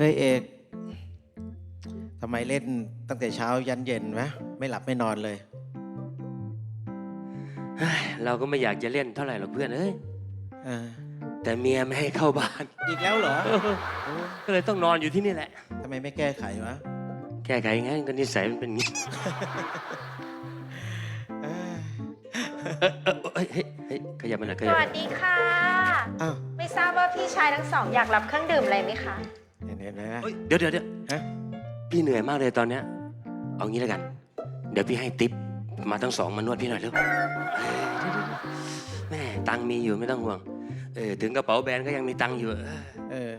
เฮ้ยเอกทำไมเล่นตั้งแต่เช้ายันเย็นวะไม่หลับไม่นอนเลย เฮ้ยเราก็ไม่อยากจะเล่นเท่าไหร่หรอกเพื่อนเอ้ยเออแต่เมียไม่ให้เข้าบ้าน อีกแล้วเหรอโอ้ก็เลยต้องนอนอยู่ที่นี่แหละ ทำไมไม่แก้ไขวะแก้ไขงั้นก็นิสัยมันเป็นอย่างนี้เอ้ยเอ้ยเฮ้ยเฮ้ยขยับมาหน่อยขสยับวัสดีค่ะ อ้าวไม่ทราบว่าพี่ชายทั้งสองอยากรับเครื่องดื่มอะไรไหมคะ เห็นเห็นไหมเอ้ยเดี๋ยวเดี๋ยวเดี๋ยวฮะพี่เหนื่อยมากเลยตอนเนี้ย เอางี้แล้วกัน เดี๋ยวพี่ให้ติปมาทั้งสองมานวดพี่หน่อยเร็วเอ้ยเดี๋ยวเดี๋ยวเดี๋ยวแม่ตังค์มีอยู่ไม่ต้องห่วง เออถึงกระเป๋าแบรนด์ก็ยังมีตังค์อยู่ เออ เออ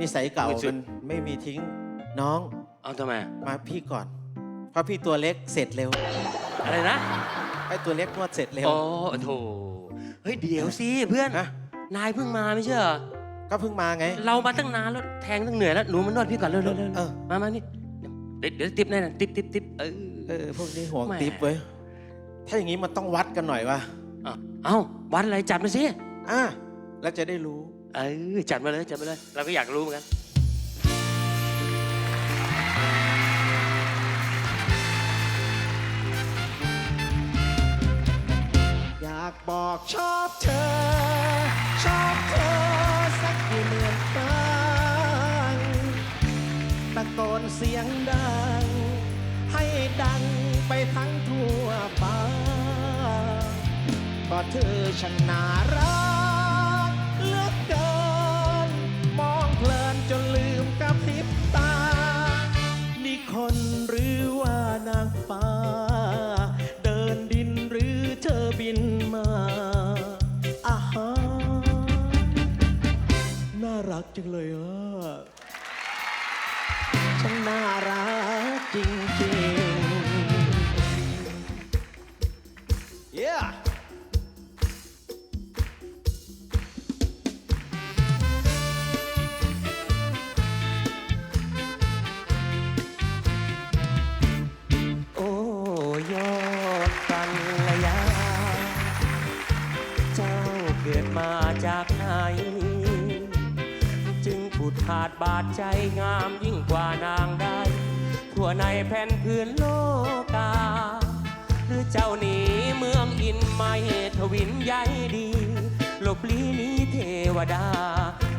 นิสัยเก่าไม่สุมัด นไม่มีทิ้งน้องเอาทำไมมาพี่ก่อน เพราะพี่ตัวเล็กเสร็จเร็วอะไรนะไอ้ตัวเล็กนวดเสร็จเร็วโอ้โถเฮ้ยเดี๋ยวสิเพื่อนฮะ นายเพิ่งมาไม่ใช่เหรอ ก็เพิ่งมาไง เรามาตั้งนานแล้วแทงตั้งเหนื่อยแล้วหนูมานวดพี่ก่อนเร็วเร็วเร็วเออ มามานี่เดี๋ยวเดี๋ยวติปแน่นอนติปติปติปเออ เออพวกนี้ห่วงแหม่ ติปเว้ย ถ้าอย่างนี้มันต้องวัดกันหน่อยวะเอาเอ้าวันอะไรจัดมาสิอะแล้วจะได้รู้ เออจัดมาเลยจัดมาเลย เราก็อยากรู้เหมือนกัน นเสียงดัง ให้ดังไปทั้งทั่วฟ้าก็เธอช่างน่ารักเหลือกเกิน มองเพลินจนลืมกับพริบตา นี่คนหรือว่านางฟ้า เดินดินหรือเธอบินมาอาฮาน่ารักจังเลยอะ น่ารักจริงๆ yeah โอ้ยอดกัลยา เจ้าเกิดมาจากไหน ดขาดบาดใจงามยิ่งกว่านางได้ ทั่วในแผ่นพื้นโลกา หรือเจ้าหนีเมืองอินไม่ทวินใยดี หลบลี้นี้เทวดา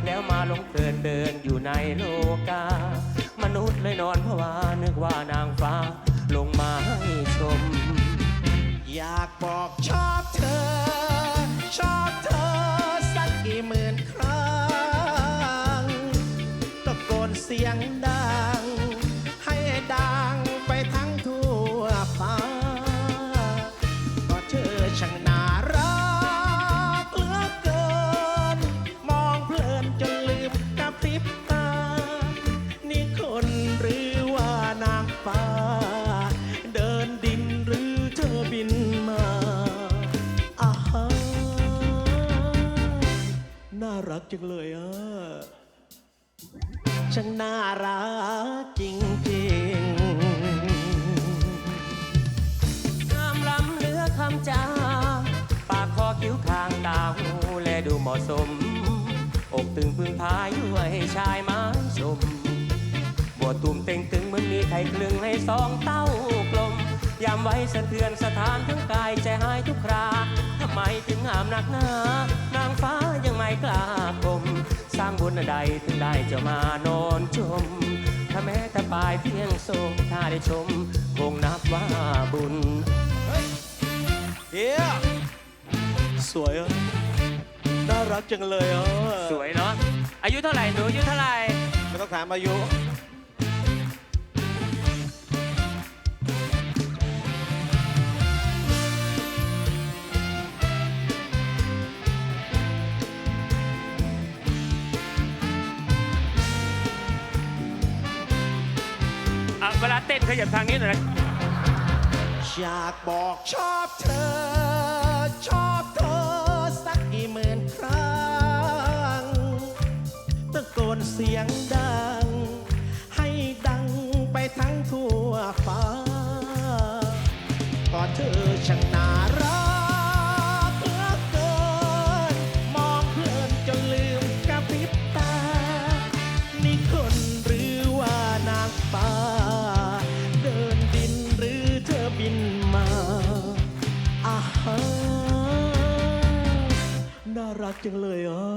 แล้วมาลงเพลินเดินอยู่ในโลกา มนุษย์เลยนอนเพราะว่านึกว่านางฟ้าลงมาให้ชม อยากบอกชอบเธอ ชอบเธอ กจังเลยอะช่างน่ารักจริงงามล้ำเลือคำจา ปากคอคิ้วคางตาหูแลดูเหมาะสม อกตึงพึงพายด้วยชายไม้ชมบวตุ่มเต่งตึงเหมือนมีไข่คลึงให้สองเต้ากลม ยามไว้สะเทือนสถานทั้งกายใจหายทุกคราทำไมถึงงามหนักหนา นางฟ้ายังไม่กล้าคมสร้างบุญใดถึงได้จะมานอนชมถ้าแม้แต่ปลายเพียงโศกถ้าได้ชม คงนับว่าบุญเฮียสวยอะน่ารักจังเลยอะสวยเนาะอายุเท่าไหร่หนูอายุเท่าไหร่ไม่ต้องถามอายุ เต้นขยับทางนี้หน่อยนะอยากบอกชอบเธอ ชอบเธอสักกี่หมื่นครั้งตะโกนเสียงดัง ให้ดังไปทั้งทั่วฟ้าก็เธอช่าง จังเลยอะ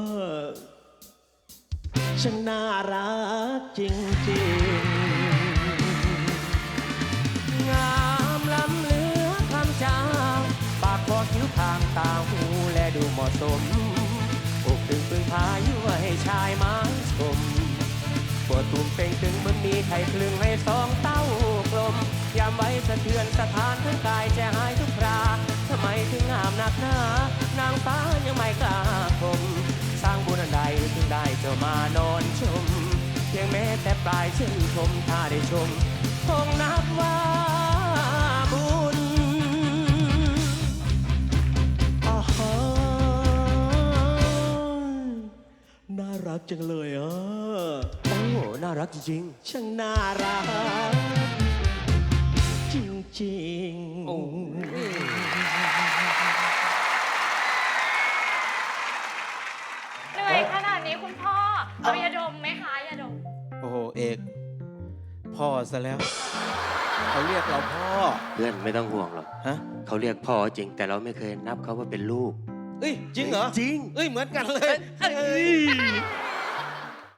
ช่างน่ารักจริงๆ งามล้ำเหลือคำจางปากคอคิ้วทางตาหูและดูเหมาะสมอกตึงปึงพายั่วให้ชายมาชมปวดตุ่มเป่งตึงเหมันมีไข่คลึงให้สองเต้ากลม ยามไว้สะเทือนสถานทั้งกายจะหายทุกครา ทำไมถึงงามนักหนา นางฟ้ายังไม่กล้าคมสร้างบุญอันใดถึงได้เจ้ามานอนชม เพียงแม้แต่ปลายชื่นชมถ้าได้ชม คงนับว่าบุญอาหารน่ารักจังเลยอะโอ้น่ารักจริงช่างน่ารัก จริง พ่อซะแล้ว เขาเรียกเราพ่อ เพื่อนไม่ต้องห่วงหรอกฮะ เขาเรียกพ่อจริง แต่เราไม่เคยนับเขาว่าเป็นลูก เอ้ยจริงเหรอ จริง เอ้ยเหมือนกันเลย เอ้ย